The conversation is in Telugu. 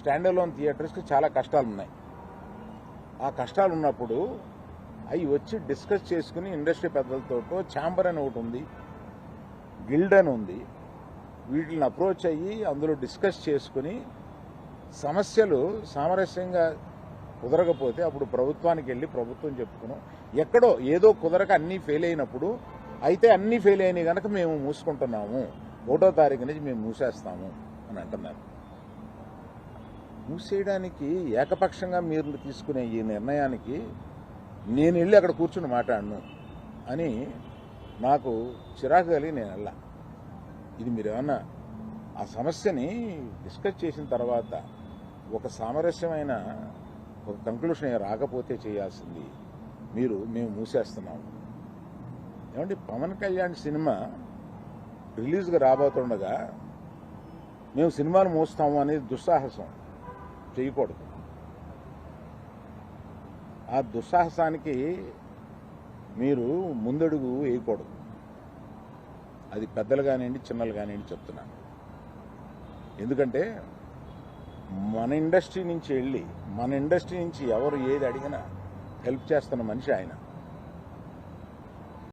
స్టాండ్ అలోన్ థియేటర్స్కి చాలా కష్టాలు ఉన్నాయి ఆ కష్టాలు ఉన్నప్పుడు అవి వచ్చి డిస్కస్ చేసుకుని ఇండస్ట్రీ పెద్దలతో ఛాంబర్ అని ఒకటి ఉంది గిల్డ్ అని ఉంది. వీటిని అప్రోచ్ అయ్యి అందులో డిస్కస్ చేసుకుని సమస్యలు సామరస్యంగా కుదరకపోతే అప్పుడు ప్రభుత్వానికి వెళ్ళి ప్రభుత్వం చెప్పుకున్నాం. ఎక్కడో ఏదో కుదరక అన్నీ ఫెయిల్ అయినప్పుడు అయితే అన్నీ ఫెయిల్ అయినాయి కనుక మేము మూసుకుంటున్నాము. ఒకటో తారీఖు నుంచి మేము మూసేస్తాము అని అంటున్నారు. మూసేయడానికి ఏకపక్షంగా మీరు తీసుకునే ఈ నిర్ణయానికి నేను వెళ్ళి అక్కడ కూర్చుని మాట్లాడను అని నాకు చిరాకు కలిగి నేను వెళ్ళా. ఇది మీరు ఏమన్నా ఆ సమస్యని డిస్కస్ చేసిన తర్వాత ఒక సామరస్యమైన ఒక కంక్లూషన్ రాకపోతే చేయాల్సింది మీరు మేము మూసేస్తున్నాము. ఏమంటే పవన్ కళ్యాణ్ సినిమా రిలీజ్గా రాబోతుండగా మేము సినిమాలు మూస్తాము అనేది దుస్సాహసం. చేయకూడదు. ఆ దుస్సాహసానికి మీరు ముందడుగు వేయకూడదు. అది పెద్దలు కానివ్వండి చిన్నలు కానివ్వండి చెప్తున్నాను. ఎందుకంటే మన ఇండస్ట్రీ నుంచి వెళ్ళి మన ఇండస్ట్రీ నుంచి ఎవరు ఏది అడిగినా హెల్ప్ చేస్తున్న మనిషి ఆయన.